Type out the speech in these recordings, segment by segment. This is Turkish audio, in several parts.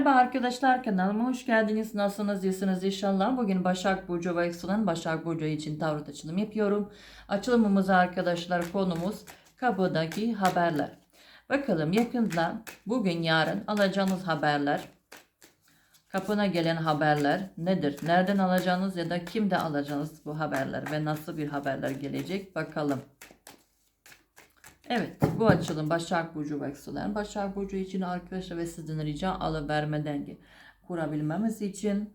Merhaba arkadaşlar kanalıma hoş geldiniz. Nasılsınız? İyisiniz inşallah. Bugün Başak Burcu ve Yükselen Başak Burcu için tarot açılım yapıyorum. Açılımımız arkadaşlar konumuz kapıdaki haberler. Bakalım yakında bugün yarın alacağınız haberler kapına gelen haberler nedir? Nereden alacağınız ya da kimde alacağınız bu haberler ve nasıl bir haberler gelecek bakalım. Evet bu açılım Başak Burcu ve Yükselen Başak Burcu için arkadaşlar ve sizden rica alıverme denge kurabilmemiz için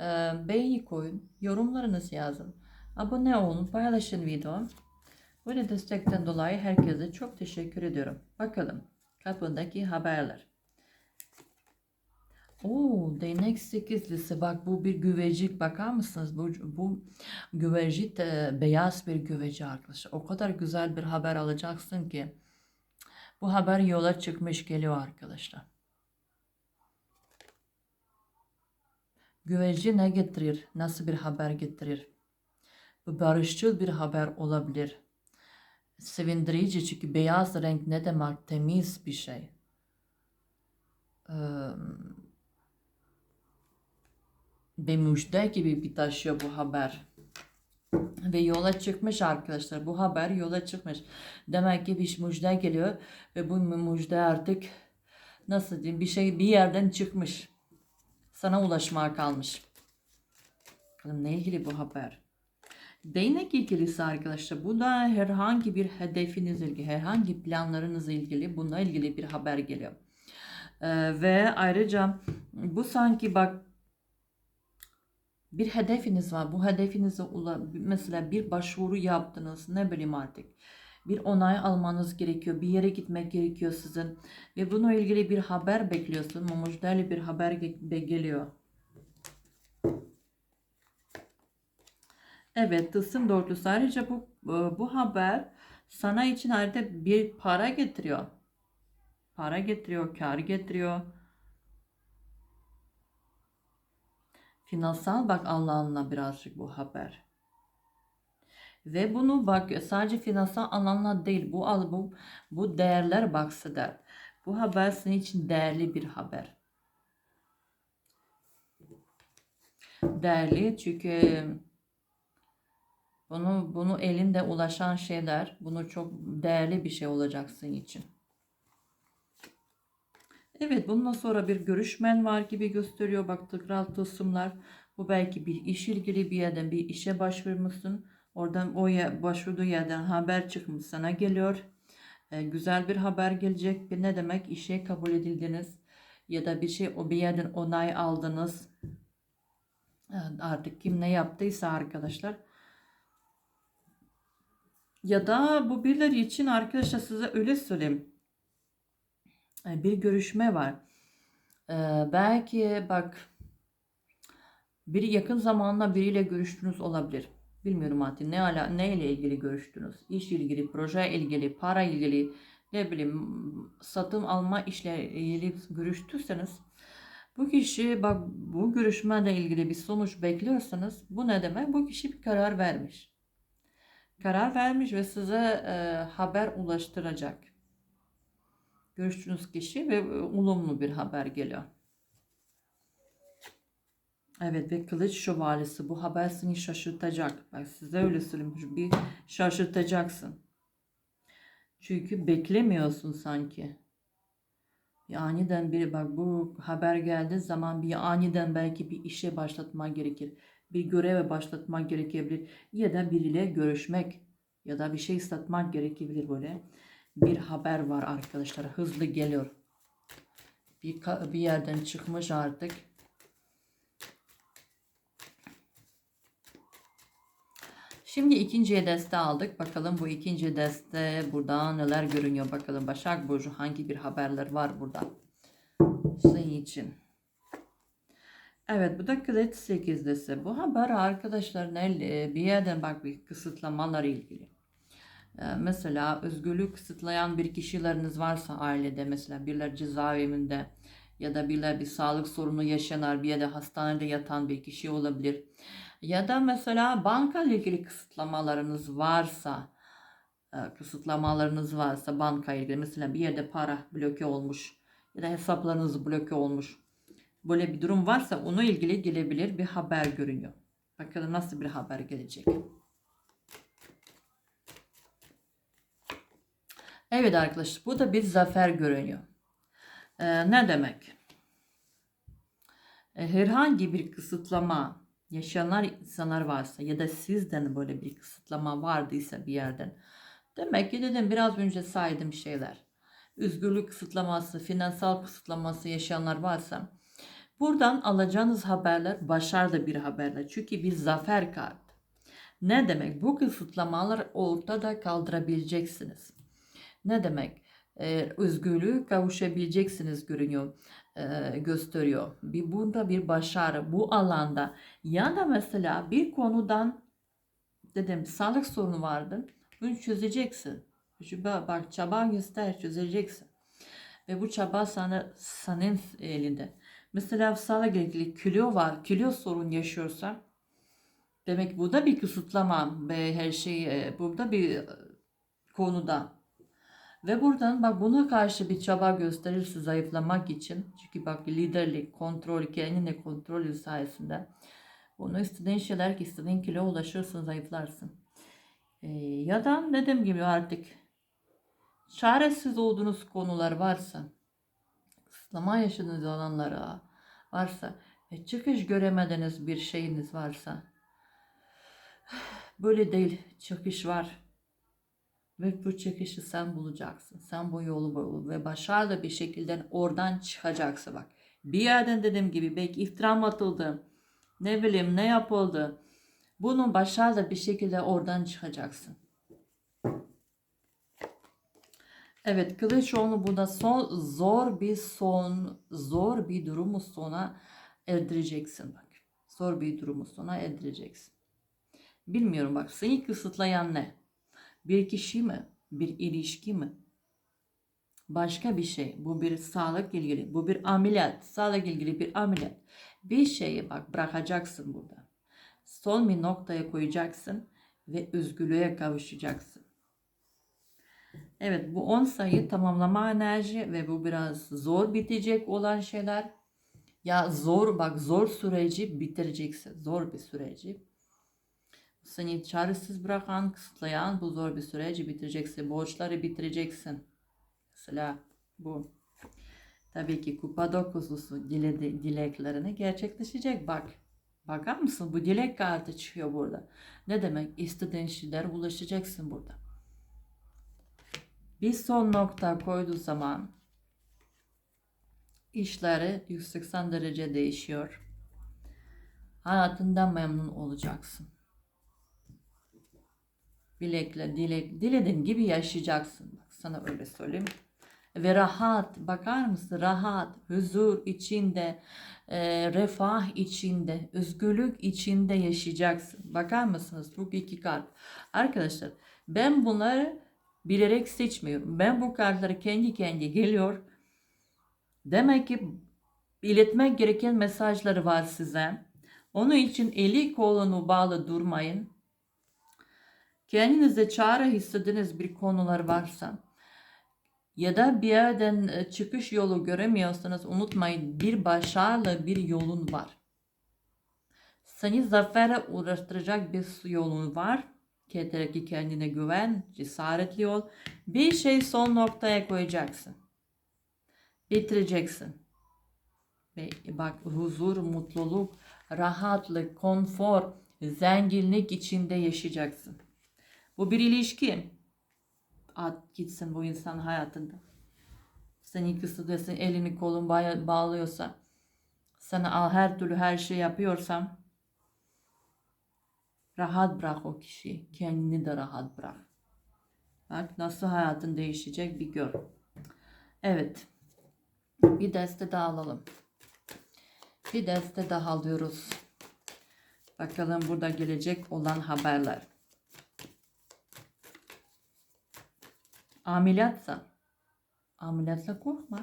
e, beğeni koyun, yorumlarınızı yazın. Abone olun, paylaşın video. Böyle destekten dolayı herkese çok teşekkür ediyorum. Bakalım kapındaki haberler. Oo, değnek sekizlisi. Bak bu bir güvecik. Bakar mısınız? Bu, bu güvecik de beyaz bir güveci arkadaşlar. O kadar güzel bir haber alacaksın ki. Bu haber yola çıkmış geliyor arkadaşlar. Güveci ne getirir? Nasıl bir haber getirir? Bu barışçıl bir haber olabilir. Sevindirici çünkü beyaz renk ne demek? Temiz bir şey. Ee, ve müjde gibi bir taşıyor bu haber. Ve yola çıkmış arkadaşlar. Bu haber yola çıkmış. Demek ki bir müjde geliyor ve bu müjde artık nasıl diyeyim bir şey bir yerden çıkmış. Sana ulaşmaya kalmış. Bakalım ne ilgili bu haber? Değnek ilgilisi arkadaşlar. Bu da herhangi bir hedefiniz ilgili, herhangi planlarınızla ilgili bununla ilgili bir haber geliyor. Ee, ve ayrıca bu sanki bak bir hedefiniz var. Bu hedefinize mesela bir başvuru yaptınız. Ne bileyim artık. Bir onay almanız gerekiyor. Bir yere gitmek gerekiyor sizin. Ve bununla ilgili bir haber bekliyorsun. Müjdeli bir haber ge- geliyor. Evet, tılsım dörtlüsü. Ayrıca bu bu haber sana için ayrıca bir para getiriyor. Para getiriyor, kar getiriyor. Finansal bak alanla birazcık bu haber. Ve bunu bak sadece finansal alanla değil bu bu bu değerler bahseder. Bu haber senin için değerli bir haber. Değerli çünkü bunu bunu elinde ulaşan şeyler bunu çok değerli bir şey olacak senin için. Evet bundan sonra bir görüşmen var gibi gösteriyor. Bak tekrar tılsımlar. Bu belki bir iş ilgili bir yerden bir işe başvurmuşsun. Oradan o yer, başvurduğu yerden haber çıkmış sana geliyor. Ee, güzel bir haber gelecek. Bir ne demek? işe kabul edildiniz. Ya da bir şey o bir yerden onay aldınız. Ee, artık kim ne yaptıysa arkadaşlar. Ya da bu birileri için arkadaşlar size öyle söyleyeyim bir görüşme var. Ee, belki bak bir yakın zamanda biriyle görüştünüz olabilir. Bilmiyorum artık ne ala ne ilgili görüştünüz. İş ilgili, proje ilgili, para ilgili, ne bileyim satın alma işle ilgili görüştüyseniz bu kişi bak bu görüşmeyle ilgili bir sonuç bekliyorsanız bu ne demek? Bu kişi bir karar vermiş. Karar vermiş ve size e, haber ulaştıracak görüştüğünüz kişi ve e, olumlu bir haber geliyor. Evet ve kılıç şövalyesi bu haber seni şaşırtacak. Bak size öyle söyleyeyim. Bir şaşırtacaksın. Çünkü beklemiyorsun sanki. Bir aniden bir bak bu haber geldiği zaman bir aniden belki bir işe başlatma gerekir. Bir göreve başlatma gerekebilir. Ya da biriyle görüşmek ya da bir şey satmak gerekebilir böyle bir haber var arkadaşlar. Hızlı geliyor. Bir, bir yerden çıkmış artık. Şimdi ikinci deste aldık. Bakalım bu ikinci deste burada neler görünüyor. Bakalım Başak Burcu hangi bir haberler var burada. Senin için. Evet bu da kılıç sekizlisi. Bu haber arkadaşlar bir yerden bak bir kısıtlamalar ilgili. Ee, mesela özgürlük kısıtlayan bir kişileriniz varsa ailede mesela birler cezaevinde ya da birler bir sağlık sorunu yaşayan bir ya da hastanede yatan bir kişi olabilir. Ya da mesela banka ile ilgili kısıtlamalarınız varsa e, kısıtlamalarınız varsa banka ile ilgili mesela bir yerde para bloke olmuş ya da hesaplarınız bloke olmuş böyle bir durum varsa onu ilgili gelebilir bir haber görünüyor. Bakalım nasıl bir haber gelecek. Evet arkadaşlar bu da bir zafer görünüyor. Ee, ne demek? Ee, herhangi bir kısıtlama yaşayanlar insanlar varsa ya da sizden böyle bir kısıtlama vardıysa bir yerden. Demek ki dedim biraz önce saydım şeyler. Özgürlük kısıtlaması, finansal kısıtlaması yaşayanlar varsa buradan alacağınız haberler başarılı bir haberler. Çünkü bir zafer kart. Ne demek? Bu kısıtlamalar ortada kaldırabileceksiniz. Ne demek? Ee, özgürlüğü kavuşabileceksiniz görünüyor, e, gösteriyor. Bir, bunda bir başarı bu alanda ya da mesela bir konudan dedim sağlık sorunu vardı. Bunu çözeceksin. Şu bak, çaba göster çözeceksin. Ve bu çaba sana senin elinde. Mesela sağlık ilgili kilo var. Kilo sorun yaşıyorsa demek bu da bir kısıtlama ve her şey burada bir konuda ve buradan bak buna karşı bir çaba gösterirse zayıflamak için. Çünkü bak liderlik, kontrol, kendine kontrol sayesinde. Bunu istediğin şeyler ki istediğin kilo ulaşırsın, zayıflarsın. Ee, ya da dediğim gibi artık çaresiz olduğunuz konular varsa, kısıtlama yaşadığınız alanlara varsa ve çıkış göremediğiniz bir şeyiniz varsa böyle değil çıkış var ve bu çıkışı sen bulacaksın. Sen bu yolu bul ve başarılı bir şekilde oradan çıkacaksın bak. Bir yerden dediğim gibi belki iftiram atıldı. Ne bileyim ne yapıldı. Bunun başarılı bir şekilde oradan çıkacaksın. Evet Kılıçoğlu burada son, zor bir son, zor bir durumu sona erdireceksin bak. Zor bir durumu sona erdireceksin. Bilmiyorum bak seni kısıtlayan ne? Bir kişi mi? Bir ilişki mi? Başka bir şey. Bu bir sağlık ilgili. Bu bir ameliyat. Sağlık ilgili bir ameliyat. Bir şeyi bak bırakacaksın burada. Son bir noktaya koyacaksın ve özgürlüğe kavuşacaksın. Evet bu 10 sayı tamamlama enerji ve bu biraz zor bitecek olan şeyler. Ya zor bak zor süreci bitireceksin. Zor bir süreci seni çaresiz bırakan, kısıtlayan bu zor bir süreci bitireceksin. Borçları bitireceksin. Mesela bu. Tabii ki kupa dokuzusu dileklerini gerçekleşecek. Bak. Bakar mısın? Bu dilek kartı çıkıyor burada. Ne demek? İstediğin şeyler ulaşacaksın burada. Bir son nokta koyduğu zaman işleri 180 derece değişiyor. Hayatından memnun olacaksın. Bilekle, dilek, dilediğin gibi yaşayacaksın. Bak sana öyle söyleyeyim. Ve rahat, bakar mısın? Rahat, huzur içinde, e, refah içinde, özgürlük içinde yaşayacaksın. Bakar mısınız? Bu iki kart. Arkadaşlar ben bunları bilerek seçmiyorum. Ben bu kartları kendi kendi geliyor. Demek ki iletmek gereken mesajları var size. Onun için eli kolunu bağlı durmayın. Kendinizde çare hissettiğiniz bir konular varsa ya da bir yerden e, çıkış yolu göremiyorsanız unutmayın bir başarılı bir yolun var. Seni zafere uğraştıracak bir yolun var. Yeter kendine güven, cesaretli ol. Bir şey son noktaya koyacaksın. Bitireceksin. Ve bak huzur, mutluluk, rahatlık, konfor, zenginlik içinde yaşayacaksın. Bu bir ilişki. At gitsin bu insan hayatında. Seni kısıtlıyorsa, elini kolun bağlıyorsa, sana al her türlü her şey yapıyorsam, rahat bırak o kişiyi. Kendini de rahat bırak. Bak nasıl hayatın değişecek bir gör. Evet. Bir deste daha alalım. Bir deste daha alıyoruz. Bakalım burada gelecek olan haberler. Ameliyatsa. Ameliyatsa korkma.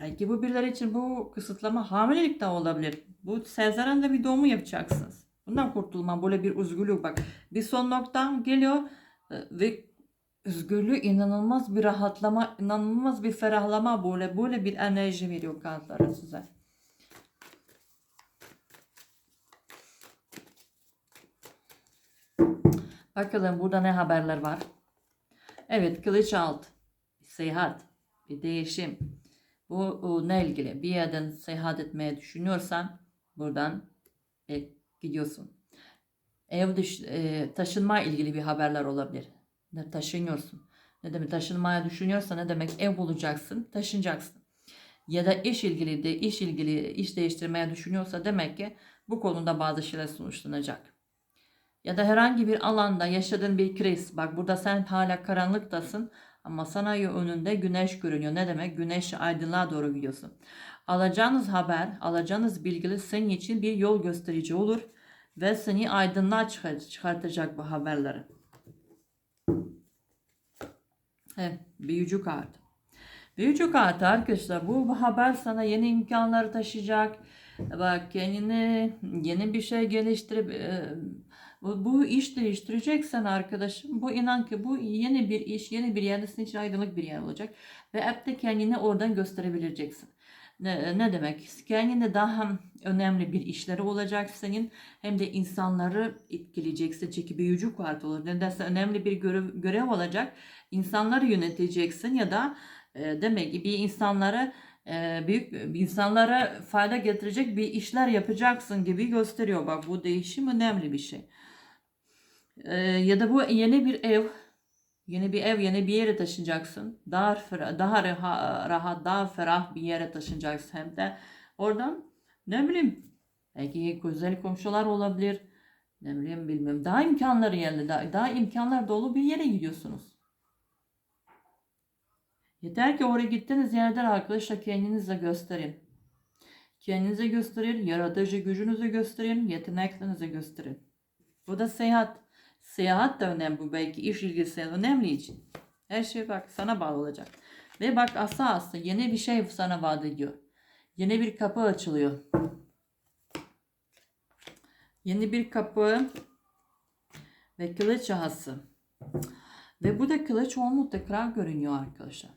Belki bu birileri için bu kısıtlama hamilelik de olabilir. Bu sezaryen bir doğumu yapacaksınız. Bundan kurtulma böyle bir özgürlük bak. Bir son noktam geliyor e, ve özgürlüğü inanılmaz bir rahatlama, inanılmaz bir ferahlama böyle böyle bir enerji veriyor kartları size. Bakalım burada ne haberler var. Evet kılıç alt. Seyahat. Bir değişim. Bu o, ne ilgili? Bir yerden seyahat etmeye düşünüyorsan buradan e, gidiyorsun. Ev dış, e, taşınma ilgili bir haberler olabilir. Ne taşınıyorsun. Ne demek taşınmaya düşünüyorsan ne demek ev bulacaksın, taşınacaksın. Ya da iş ilgili de iş ilgili iş değiştirmeye düşünüyorsa demek ki bu konuda bazı şeyler sonuçlanacak. Ya da herhangi bir alanda yaşadığın bir kriz. Bak burada sen hala karanlıktasın ama sana önünde güneş görünüyor. Ne demek? Güneş aydınlığa doğru gidiyorsun. Alacağınız haber, alacağınız bilgiler senin için bir yol gösterici olur ve seni aydınlığa çıkartacak bu haberleri. Evet, büyücü kartı. Büyücü kartı arkadaşlar bu haber sana yeni imkanlar taşıyacak. Bak kendini yeni bir şey geliştirip bu, bu iş değiştireceksen arkadaşım bu inan ki bu yeni bir iş yeni bir yer senin için aydınlık bir yer olacak. Ve hep de kendini oradan gösterebileceksin. Ne, ne demek? Kendine daha önemli bir işleri olacak senin. Hem de insanları etkileyeceksin. Çünkü büyücü kart olur. Nedense önemli bir görev, görev olacak. İnsanları yöneteceksin ya da e, demek ki bir insanlara e, büyük insanlara fayda getirecek bir işler yapacaksın gibi gösteriyor. Bak bu değişim önemli bir şey. E, ya da bu yeni bir ev Yeni bir ev, yeni bir yere taşınacaksın. Daha ferah, daha rahat, daha ferah bir yere taşınacaksın hem de. Oradan ne bileyim belki güzel komşular olabilir. Ne bileyim bilmiyorum. Daha imkanları yerli, daha, daha imkanlar dolu bir yere gidiyorsunuz. Yeter ki oraya gittiğiniz yerden arkadaşlar kendinize gösterin. Kendinize gösterin, yaratıcı gücünüzü gösterin, yeteneklerinizi gösterin. Bu da seyahat. Seyahat da önemli belki iş ilgisi önemli için. Her şey bak sana bağlı olacak. Ve bak asla asla yeni bir şey sana vaat ediyor. Yeni bir kapı açılıyor. Yeni bir kapı ve kılıç ahası. Ve bu da kılıç olmu tekrar görünüyor arkadaşlar.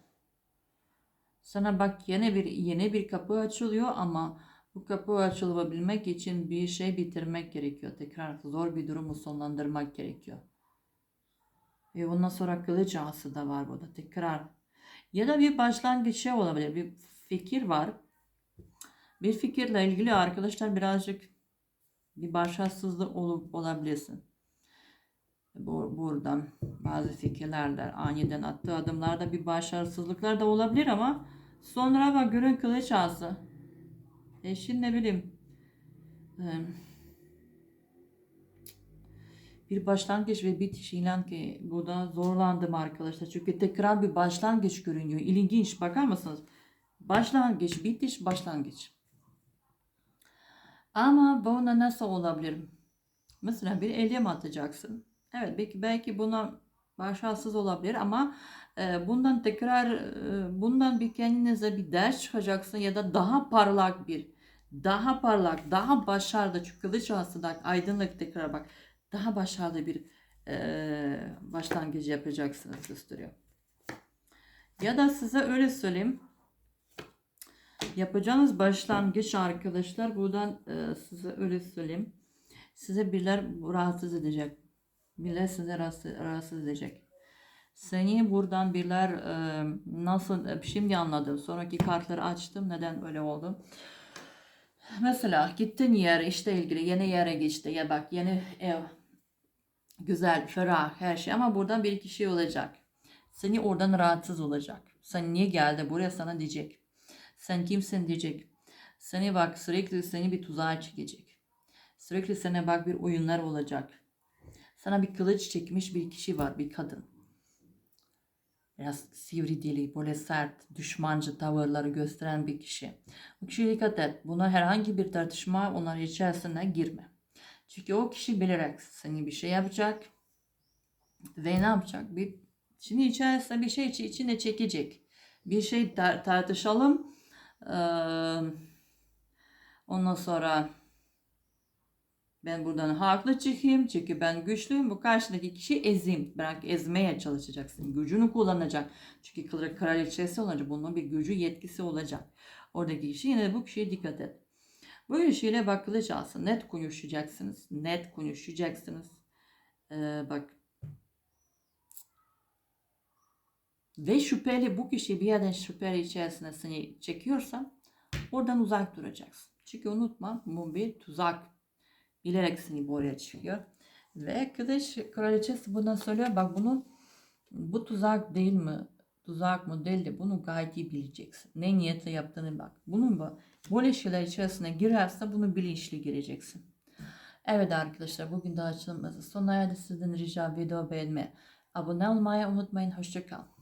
Sana bak yeni bir yeni bir kapı açılıyor ama bu kapı açılabilmek için bir şey bitirmek gerekiyor. Tekrar zor bir durumu sonlandırmak gerekiyor. Ve ondan sonra kılıç ağası da var burada. Tekrar. Ya da bir başlangıç şey olabilir. Bir fikir var. Bir fikirle ilgili arkadaşlar birazcık bir başarısızlık olup olabilirsin. Bu, buradan bazı fikirlerle aniden attığı adımlarda bir başarısızlıklar da olabilir ama sonra bak görün kılıç ağası Eşin ne bileyim bir başlangıç ve bitiş inan ki burada zorlandım arkadaşlar. Çünkü tekrar bir başlangıç görünüyor. İlginç bakar mısınız? Başlangıç, bitiş, başlangıç. Ama buna nasıl olabilir? Mesela bir eylem atacaksın. Evet belki, belki buna başarısız olabilir ama bundan tekrar e, bundan bir kendinize bir ders çıkacaksın ya da daha parlak bir daha parlak daha başarılı çünkü kılıç aslında aydınlık tekrar bak daha başarılı bir e, başlangıç yapacaksınız gösteriyor. Ya da size öyle söyleyeyim. Yapacağınız başlangıç arkadaşlar buradan e, size öyle söyleyeyim. Size birler rahatsız edecek. Birler size rahatsız edecek. Seni buradan birler nasıl şimdi anladım. Sonraki kartları açtım. Neden öyle oldu? Mesela gittin yer işte ilgili yeni yere geçti ya bak yeni ev güzel ferah her şey ama buradan bir iki şey olacak. Seni oradan rahatsız olacak. Sen niye geldi buraya sana diyecek. Sen kimsin diyecek. Seni bak sürekli seni bir tuzağa çekecek. Sürekli sana bak bir oyunlar olacak. Sana bir kılıç çekmiş bir kişi var bir kadın biraz sivri dili, böyle sert, düşmancı tavırları gösteren bir kişi. Bu kişiye dikkat et. Buna herhangi bir tartışma onlar içerisine girme. Çünkü o kişi bilerek seni bir şey yapacak ve ne yapacak? Bir şimdi içerisinde bir şey içine çekecek. Bir şey tar tartışalım. Ee, ondan sonra Ben buradan haklı çıkayım çünkü ben güçlüyüm. Bu karşıdaki kişi ezeyim. Bırak ezmeye çalışacaksın. Gücünü kullanacak. Çünkü kral- kraliçesi olacak. Bunun bir gücü yetkisi olacak. Oradaki kişi yine de bu kişiye dikkat et. Bu kişiyle bak kılıç. Net konuşacaksınız. Net konuşacaksınız. Ee, bak. Ve şüpheli bu kişi bir yerden şüpheli içerisine seni çekiyorsa oradan uzak duracaksın. Çünkü unutma bu bir tuzak. Bilerek seni buraya çıkıyor. Ve kılıç kraliçesi bundan söylüyor. Bak bunun bu tuzak değil mi? Tuzak mı değil de bunu gayet iyi bileceksin. Ne niyetle yaptığını bak. Bunun bu. Böyle şeyler içerisine girerse bunu bilinçli gireceksin. Evet arkadaşlar bugün de açılımımızı sona erdi. Sizden rica video beğenme. Abone olmayı unutmayın. Hoşçakalın.